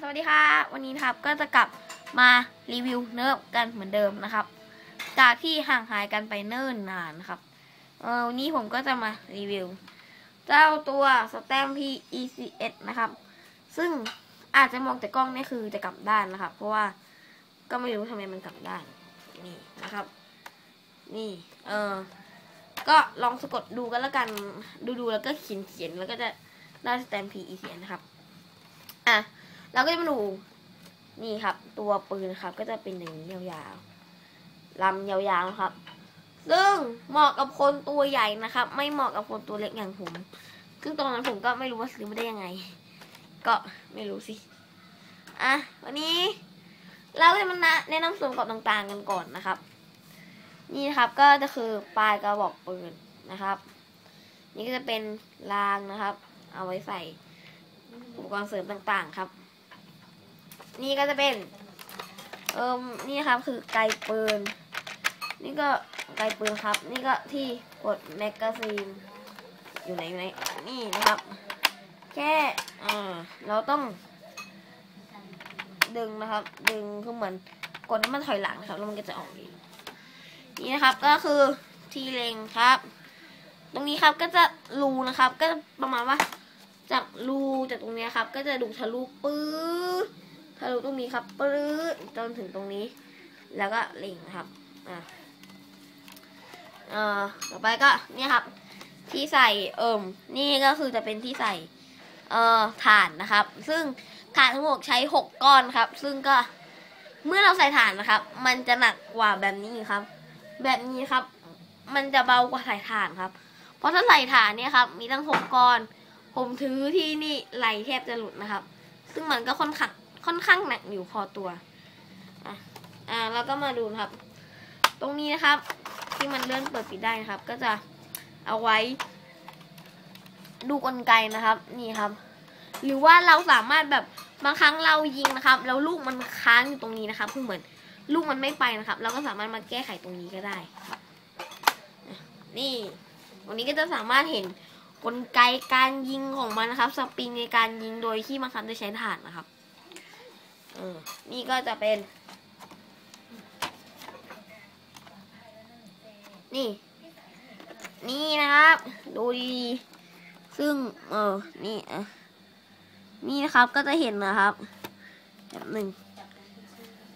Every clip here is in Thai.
สวัสดีค่ะวันนี้นะครับก็จะกลับมารีวิวเนิร์ฟกันเหมือนเดิมนะครับ จากที่ห่างหายกันไปเนิ่นนานนะครับเออวันนี้ผมก็จะมารีวิว เจ้าตัวสแตมพี ECS นะครับ ซึ่งอาจจะมองแต่กล้องนี่คือจะกลับด้านนะครับ เพราะว่าก็ไม่รู้ทำไมมันกลับด้านนี่นะครับ นี่เออก็ลองสะกดดูกันแล้วกันดูดูๆแล้วก็เขียนเขียนๆแล้วก็จะได้สแตมพี ECS นะครับอะ เราก็จะมาดูนี่ครับ ตัวปืนครับ ก็จะเป็นอย่างนี้ยาวๆลำยาวๆนะครับ ซึ่งเหมาะกับคนตัวใหญ่นะครับ ไม่เหมาะกับคนตัวเล็กอย่างผมซึ่งตอนนั้นผมก็ไม่รู้ว่าซื้อมาได้ยังไง ก็ไม่รู้สิอะวันนี้ เราจะมาแนะนำส่วนประกอบต่างๆกันก่อนนะครับ นี่นะครับก็จะคือปลายกระบอกปืนนะครับ นี่ก็จะเป็นรางนะครับ เอาไว้ใส่อุปกรณ์เสริมต่างๆครับ นี่ก็จะเป็น เอิมนี่ครับคือไกปืน นี่ก็ไกปืนครับ นี่ก็ที่กดแมกกาซีน อยู่ไหนอยู่ไหนนี่นะครับ แค่อ่าเราต้อง ดึงนะครับ ดึงคือเหมือนกดให้มันถอยหลังนะครับแล้วมันก็จะออกเองนี่นะครับก็คือทีเลงครับ ตรงนี้ครับก็จะรูนะครับ ก็ประมาณว่าจากรูจากตรงนี้ครับ ก็จะดูทะลุปื้อ ทะลุตรงนี้ครับปื้อจนถึงตรงนี้ แล้วก็เล็งครับอ่าเอ่อต่อไปก็เนี่ยครับ ที่ใส่เอิ่มนี่ก็คือจะเป็นที่ใส่เอ่อถ่านนะครับ ซึ่งถ่านทั้งหมดใช้หกก้อนครับ ซึ่งก็เมื่อเราใส่ถ่านนะครับ มันจะหนักกว่าแบบนี้ครับ แบบนี้ครับ มันจะเบากว่าใส่ถ่านครับ เพราะถ้าใส่ถ่านเนี่ยครับ มีตั้งหกก้อน ผมถือที่นี่ไหลแทบจะหลุดนะครับ ซึ่งมันก็ค่อนข้าง ค่อนข้างหนักอยู่พอตัวอะอ่าแล้วก็มาดูนะครับ ตรงนี้นะครับ ที่มันเลื่อนเปิดปิดได้นะครับ ก็จะเอาไว้ ดูกลไกนะครับ นี่ครับ หรือว่าเราสามารถแบบบางครั้งเรายิงนะครับ แล้วลูกมันค้างอยู่ตรงนี้นะครับคือเหมือนลูกมันไม่ไปนะครับ เราก็สามารถมาแก้ไขตรงนี้ก็ได้ครับนี่วันนี้ก็จะสามารถเห็นกลไกการยิงของมันนะครับ สปริงในการยิงโดยที่บางครั้งจะใช้ถ่านนะครับ นี่ก็จะเป็น นี่ นี่นะครับ ดูดีซึ่ง เออ นี่อะนี่นะครับก็จะเห็นนะครับแบบหนึ่ง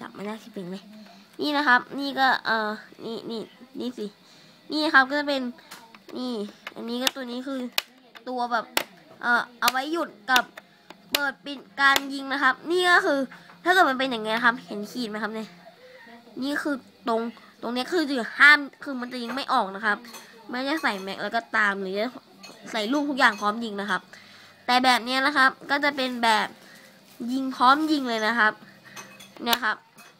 จับไม่ได้สิเป็นไหมนี่นะครับ นี่ก็ เออนี่นี่นี่สิ นี่นะครับก็จะเป็น นี่ อันนี้ก็ตัวนี้คือตัวแบบ เออเอาไว้หยุดกับ เปิดปิดการยิงนะครับ นี่ก็คือ ถ้าเกิดมันเป็นอย่างเงี้ยนะครับ เห็นขีดไหมครับเนี่ยนี่คือตรงตรงนี้คือจะห้ามคือมันจะยิงไม่ออกนะครับ ไม่ได้ใส่แม็กแล้วก็ตามหรือจะใส่ลูกทุกอย่างพร้อมยิงนะครับ แต่แบบนี้นะครับ ก็จะเป็นแบบยิงพร้อมยิงเลยนะครับ เนี่ยครับ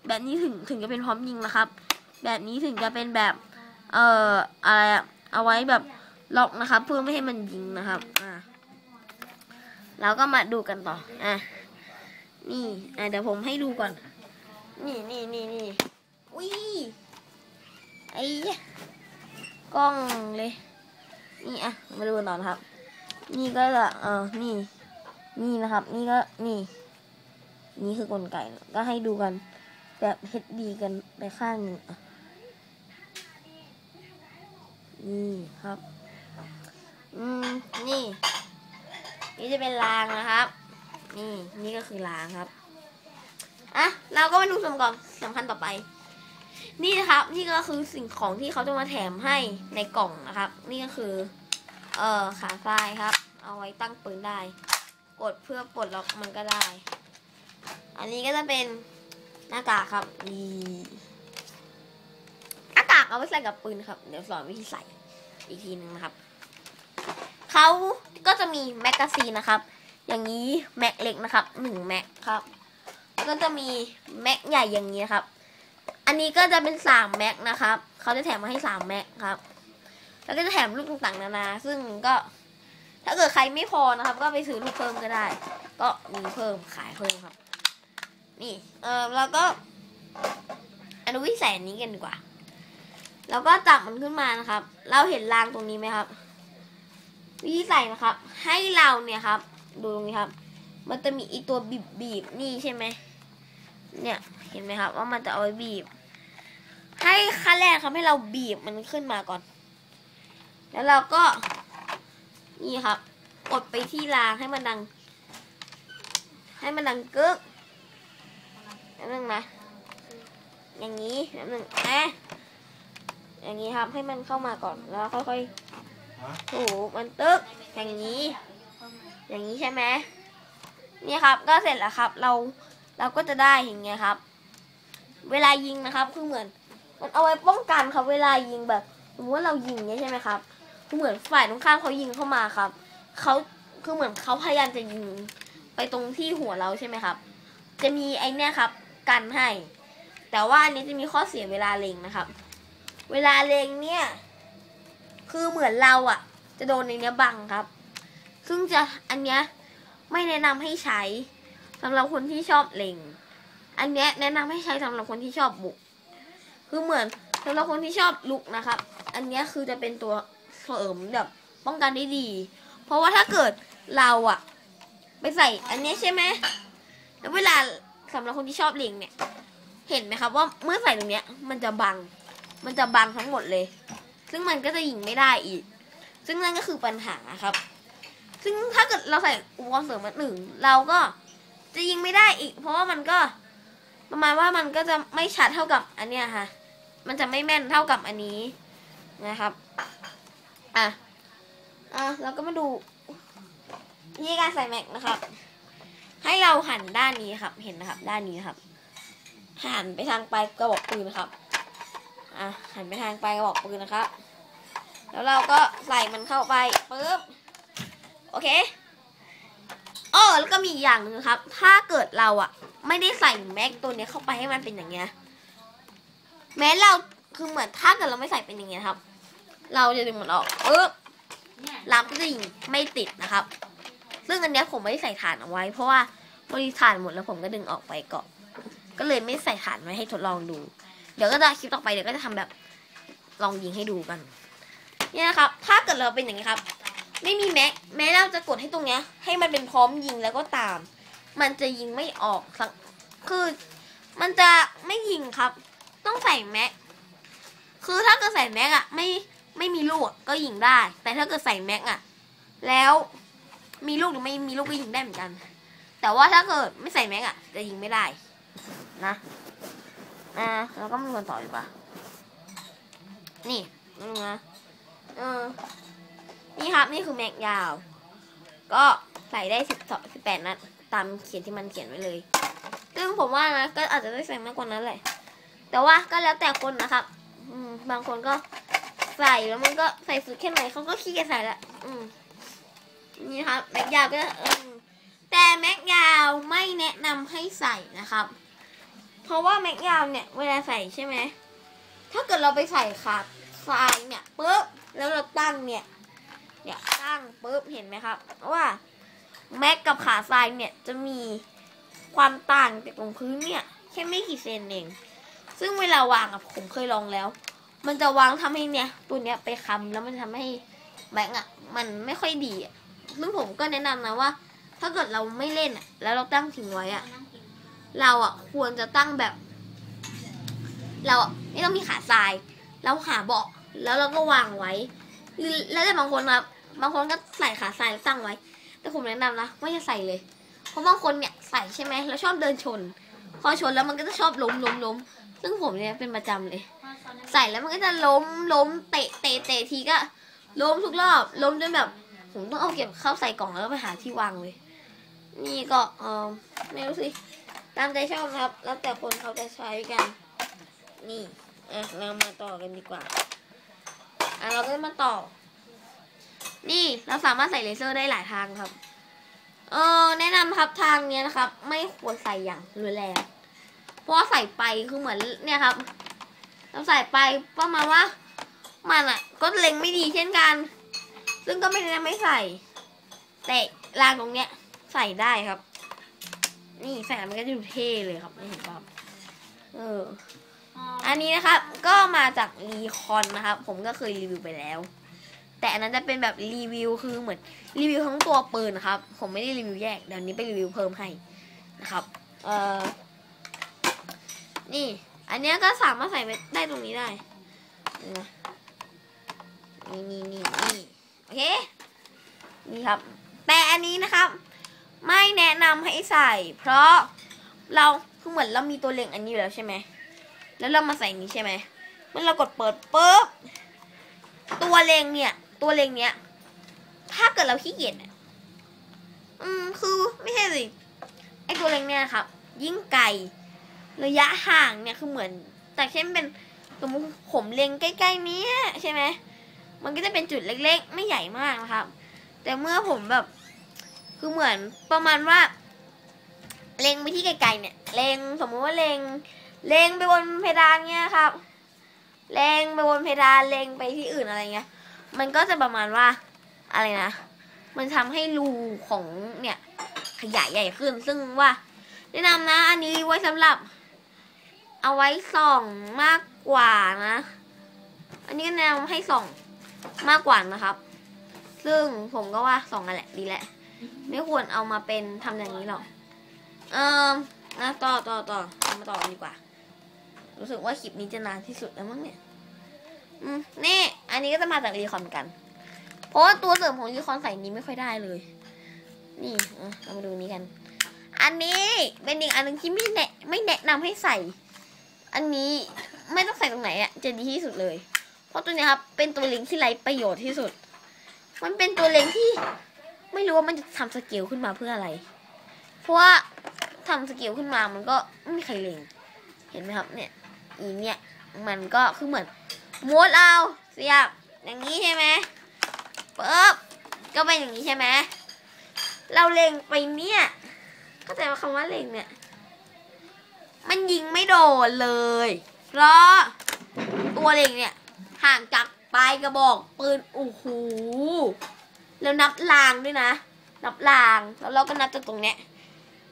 แบบนี้ถึงถึงจะเป็นพร้อมยิงนะครับ แบบนี้ถึงจะเป็นแบบ เอ่ออะไรเอาไว้แบบล็อกนะครับ เพื่อไม่ให้มันยิงนะครับอ่า แล้วก็มาดูกันต่อ อะ นี่ อะเดี๋ยวผมให้ดูก่อน นี่นี่นี่นี่อุ้ย ไอ้กล้องเลย นี่อะ มาดูกันต่อนะครับ นี่ก็จะเออนี่ นี่นะครับ นี่ก็ นี่ นี่คือกลไก ก็ให้ดูกันแบบเฮดดีกันไปข้างหนึ่งอะนี่ครับ อืม นี่ นี่จะเป็นรางนะครับ นี่นี่ก็คือรางครับอะเราก็มาดูส่วนประกอบสำคัญต่อไป นี่นะครับ นี่ก็คือสิ่งของที่เขาจะมาแถมให้ในกล่องนะครับ นี่ก็คือ เอ่อขาทรายครับ เอาไว้ตั้งปืนได้ กดเพื่อปลดล็อกมันก็ได้ อันนี้ก็จะเป็นหน้ากากครับนี่หน้ากากเอาไว้ใส่กับปืนครับ เดี๋ยวสอนวิธีใส่อีกทีหนึ่งนะครับ เขาก็จะมีแมกกาซีนนะครับ อย่างนี้แม็กเล็กนะครับหนึ่งแม็กครับแล้วก็จะมีแม็กใหญ่อย่างนี้ครับ อันนี้ก็จะเป็นสามแม็กนะครับเขาจะแถมมาให้สามแม็กครับ แล้วก็จะแถมลูกต่างๆนานา ซึ่งก็ถ้าเกิดใครไม่พอนะครับ ก็ไปซื้อลูกเพิ่มก็ได้ ก็มีเพิ่มขายเพิ่มครับ นี่ เออแล้วก็อนดูวิแสนนี้กันดีกว่า แล้วก็จับมันขึ้นมานะครับ เราเห็นรางตรงนี้ไหมครับ วิธีใส่นะครับ ให้เราเนี่ยครับ ดูตรงนี้ครับ มันจะมีอีตัวบีบบีบนี่ใช่ไหมเนี่ยเห็นไหมครับ ว่ามันจะเอาไว้บีบ ให้ขั้นแรกครับให้เราบีบมันขึ้นมาก่อน แล้วเราก็นี่ครับกดไปที่รางให้มันดัง ให้มันดังกึกนิดนึงนะอย่างนี้นิดนึงนะอย่างนี้ครับให้มันเข้ามาก่อนแล้วค่อยๆ ถูมันตึกอย่างนี้ อย่างนี้ใช่ไหมนี่ครับก็เสร็จแล้วครับ เราเราก็จะได้อย่างเงี้ยครับ เวลายิงนะครับคือเหมือน มันเอาไว้ป้องกันครับ เวลายิงแบบสมมติว่าเรายิงเนี้ยใช่ไหมครับคือเหมือนฝ่ายตรงข้ามเขายิงเข้ามาครับเขาคือเหมือนเขาพยายามจะยิงไปตรงที่หัวเราใช่ไหมครับ จะมีไอเนี้ยครับ กันให้ แต่ว่าอันนี้จะมีข้อเสียเวลาเล็งนะครับ เวลาเล็งเนี่ย คือเหมือนเราอะจะโดนในเนี้ยบังครับ ซึ่งจะอันเนี้ยไม่แนะนำให้ใช้สำหรับคนที่ชอบเล็ง อันเนี้ยแนะนำให้ใช้สำหรับคนที่ชอบบุก คือเหมือนสำหรับคนที่ชอบลุกนะครับ อันเนี้ยคือจะเป็นตัวเสริมแบบป้องกันได้ดี เพราะว่าถ้าเกิดเราอะไปใส่อันเนี้ยใช่ไหมแล้วเวลาสำหรับคนที่ชอบเล็งเนี่ย เห็นไหมครับว่าเมื่อใส่ตรงเนี้ย มันจะบัง มันจะบังทั้งหมดเลย ซึ่งมันก็จะยิงไม่ได้อีก ซึ่งนั่นก็คือปัญหาครับ ซึ่งถ้าเกิดเราใส่อุปกรณ์เสริมมาหนึ่งเราก็จะยิงไม่ได้อีก เพราะว่ามันก็ประมาณว่ามันก็จะไม่ชัดเท่ากับอันเนี้ยค่ะ มันจะไม่แม่นเท่ากับอันนี้นะครับอะอะเราก็มาดูวิธีการใส่แม็กนะครับ ให้เราหันด้านนี้ครับ เห็นนะครับ ด้านนี้ครับ หันไปทางปลายกระบอกปืนนะครับ อะหันไปทางไปกระบอกปืนนะครับ แล้วเราก็ใส่มันเข้าไปปึ๊บโอเคอ้อแล้วก็มีอย่างหนึ่งครับ ถ้าเกิดเราอะไม่ได้ใส่แม็กตัวเนี้ยเข้าไปให้มันเป็นอย่างเงี้ยแม้เราคือเหมือนถ้าเกิดเราไม่ใส่เป็นอย่างเงี้ยครับ เราจะดึงมันออกปึ๊บเราก็จะยิงไม่ติดนะครับ ซึ่งอันเนี้ยผมไม่ได้ใส่ฐานเอาไว้ เพราะว่าบริฐานหมดแล้วผมก็ดึงออกไปก่อนก็เลยไม่ใส่ฐานไว้ให้ทดลองดู ดี๋ยวก็จะคลิปต่อไปเดี๋ยวก็จะทำแบบลองยิงให้ดูกัน เนี่ยนะครับ ถ้าเกิดเราเป็นอย่างนี้ครับ ไม่มีแม็กแม้เราจะกดให้ตรงเนี้ย ให้มันเป็นพร้อมยิงแล้วก็ตาม มันจะยิงไม่ออกสักคือมันจะไม่ยิงครับ ต้องใส่แม็กคือถ้าเกิดใส่แม็กอะไม่ไม่มีลูกก็ยิงได้ แต่ถ้าเกิดใส่แม็กอะแล้วมีลูกหรือไม่มีลูกก็ยิงได้เหมือนกัน แต่ว่าถ้าเกิดไม่ใส่แม็กอะจะยิงไม่ได้ นะ อ่าแล้วก็มาดูกันต่อดีกว่านี่นี่นะเออนี่ครับนี่คือแม็กยาว ก็ใส่ได้สิบสองสิบแปดนัดตามเขียนที่มันเขียนไว้เลย ซึ่งผมว่านะก็อาจจะได้ใส่มากกว่านั้นแหละ แต่ว่าก็แล้วแต่คนนะครับ อืมบางคนก็ใส่แล้วมันก็ใส่สุดแค่ไหนเขาก็ขี้เกียจใส่ละอืมนี่ครับแม็กยาวก็แต่แม็กยาวไม่แนะนำให้ใส่นะครับ เพราะว่าแม็กยาวเนี่ยเวลาใส่ใช่ไหม ถ้าเกิดเราไปใส่ขาดทรายเนี่ยปุ๊บแล้วเราตั้งเนี่ยเนี่ยตั้งปุ๊บเห็นไหมครับ ว่าแม็กกับขาทรายเนี่ยจะมีความต่างจากตรงพื้นเนี่ยแค่ไม่กี่เซนเอง ซึ่งเวลาวางอะผมเคยลองแล้ว มันจะวางทำให้เนี่ย ตัวเนี้ยไปค้ำแล้วมันทำให้แม็กอะมันไม่ค่อยดีอะซึ่งผมก็แนะนำนะว่า ถ้าเกิดเราไม่เล่นอะแล้วเราตั้งทิ้งไว้อะ เราอะควรจะตั้งแบบ เราไม่ต้องมีขาทรายเราหาเบาะแล้วเราก็วางไว้ หรือแล้วแต่บางคนครับบางคนก็ใส่ขาใส่แล้วตั้งไว้ แต่ผมแนะนำนะว่าอย่าใส่เลย เพราะบางคนเนี่ยใส่ใช่ไหมแล้วชอบเดินชน พอชนแล้วมันก็จะชอบล้มล้มล้มซึ่งผมเนี่ยเป็นประจำเลย ใส่แล้วมันก็จะล้มล้มเตะเตะเตะทีก็ล้มทุกรอบล้มจนแบบผมต้องเอาเก็บเข้าใส่กล่องแล้วก็ไปหาที่วางเลย นี่ก็เออไม่รู้สิ ตามใจชอบนะครับ แล้วแต่คนเขาจะใช้กัน นี่อะเรามาต่อกันดีกว่าอะเราก็มาต่อ นี่เราสามารถใส่เลเซอร์ได้หลายทางครับ เออแนะนำครับทางเนี้นะครับ ไม่ควรใส่อย่างรุนแรงเพราะใส่ไปคือเหมือนเนี่ยครับ เราใส่ไปประมาณว่า มันอะ ก็เล็งไม่ดีเช่นกัน ซึ่งก็ไม่แนะนำไม่ใส่ แต่รางตรงเนี้ย ใส่ได้ครับ นี่ใส่แล้วมันก็จะดูเท่เลยครับไม่เห็นป่ะครับเออ อันนี้นะครับ ก็มาจากรีคอนนะครับ ผมก็เคยรีวิวไปแล้ว แต่อันนั้นจะเป็นแบบรีวิวคือเหมือนรีวิวทั้งตัวปืนนะครับ ผมไม่ได้รีวิวแยกเดี๋ยวนี้ไปรีวิวเพิ่มให้นะครับ เอ่อนี่ อันเนี้ยก็สามารถใส่ไปได้ตรงนี้ได้นี่นะนี่นี่นี่นี่โอเค นี่ครับ แต่อันนี้นะครับ ไม่แนะนำให้ใส่ เพราะเราคือเหมือนเรามีตัวเล็งอันนี้อยู่แล้วใช่ไหม แล้วเรามาใส่นี้ใช่ไหม เมื่อเรากดเปิดปุ๊บ ตัวเล็งเนี่ย ตัวเล็งเนี้ย ถ้าเกิดเราขี้เกียจเนี่ยอืม คือไม่ใช่สิ ไอตัวเล็งเนี่ยครับ ยิ่งไกล ระยะห่างเนี่ยคือเหมือน แต่เช่นเป็นสมมติผมเล็งใกล้ๆเนี้ยใช่ไหม มันก็จะเป็นจุดเล็กๆ ไม่ใหญ่มากนะครับ แต่เมื่อผมแบบ คือเหมือนประมาณว่า เล็งไปที่ไกลๆเนี่ย เล็งสมมุติว่าเล็ง เล็งไปบนเพดานเนี่ยครับ เล็งไปบนเพดานเล็งไปที่อื่นอะไรเงี้ย มันก็จะประมาณว่าอะไรนะ มันทำให้รูของเนี่ยขยายใหญ่ขึ้น ซึ่งว่าแนะนำนะ อันนี้ไว้สำหรับ เอาไว้ส่องมากกว่านะ อันนี้แนะนำให้ส่องมากกว่านะครับ ซึ่งผมก็ว่าส่องกันแหละดีแหละ ไม่ควรเอามาเป็นทำอย่างนี้หรอก เออนะต่อต่อต่อเอามาต่อดีกว่า รู้สึกว่าคลิปนี้จะนานที่สุดแล้วมั้งเนี่ย อืมนี่ อันนี้ก็จะมาจากรีคอนกัน เพราะว่าตัวเสริมของรีคอนใส่นี้ไม่ค่อยได้เลย นี่เรามาดูนี้กัน อันนี้เป็นอีกอันหนึ่งที่ไม่แนะไม่แนะนำให้ใส่ อันนี้ไม่ต้องใส่ตรงไหนอะจะดีที่สุดเลย เพราะตัวเนี้ยครับเป็นตัวเล็งที่ไร้ประโยชน์ที่สุด มันเป็นตัวเล็งที่ ไม่รู้ว่ามันจะทำสกิลขึ้นมาเพื่ออะไร เพราะว่าทำสกิลขึ้นมามันก็ไม่มีใครเล็งเห็นไหมครับเนี่ยอีเนี่ยมันก็คือเหมือนม้วนเอาเสียบอย่างนี้ใช่ไหมปุ๊บก็เป็นอย่างนี้ใช่ไหมเราเล็งไปเนี่ยเข้าใจว่าคำว่าเล็งเนี่ย มันยิงไม่โดนเลย เพราะตัวเล็งเนี่ยห่างจากปลายกระบอกปืนโอ้โห แล้วนับลางด้วยนะ นับลาง แล้วเราก็นับจากตรงเนี้ย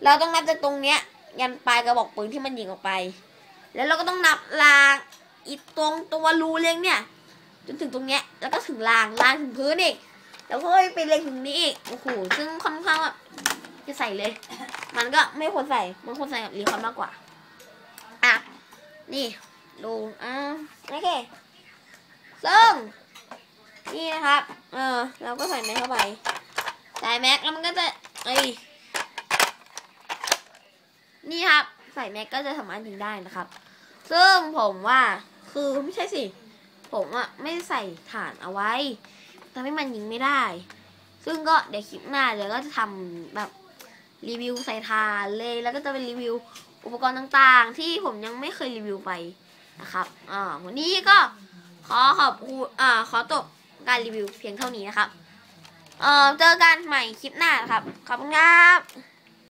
เราต้องนับจากตรงเนี้ย ยันปลายกระบอกปืนที่มันยิงออกไป แล้วเราก็ต้องนับลางอีกตรงตัวรูเล็งเนี่ย จนถึงตรงเนี้ย แล้วก็ถึงลางลางถึงพื้นอีก แล้วก็ไปเล็งถึงนี้อีก โอ้โห ซึ่งค่อนข้างแบบจะใส่เลย มันก็ไม่ควรใส่ มันควรใส่กับรีคอนมากกว่า อะ นี่ ดู อ่าโอเคซึ่ง นี่นะครับ เออ เราก็ใส่แม็กเข้าไปใส่แม็กแล้วมันก็จะเอ้ยนี่ครับ ใส่แม็กก็จะสามารถยิงได้นะครับ ซึ่งผมว่าคือไม่ใช่สิ ผมอะไม่ใส่ฐานเอาไว้ทำให้มันยิงไม่ได้ ซึ่งก็เดี๋ยวคลิปหน้าเดี๋ยวก็จะทำแบบรีวิวใส่ฐานเลย แล้วก็จะเป็นรีวิวอุปกรณ์ต่างๆ ที่ผมยังไม่เคยรีวิวไปนะครับ อ่า วันนี้ก็ขอขอบคุณ อ่า ขอจบ การรีวิวเพียงเท่านี้นะครับ เออเจอกันใหม่คลิปหน้านะครับ ขอบคุณครับ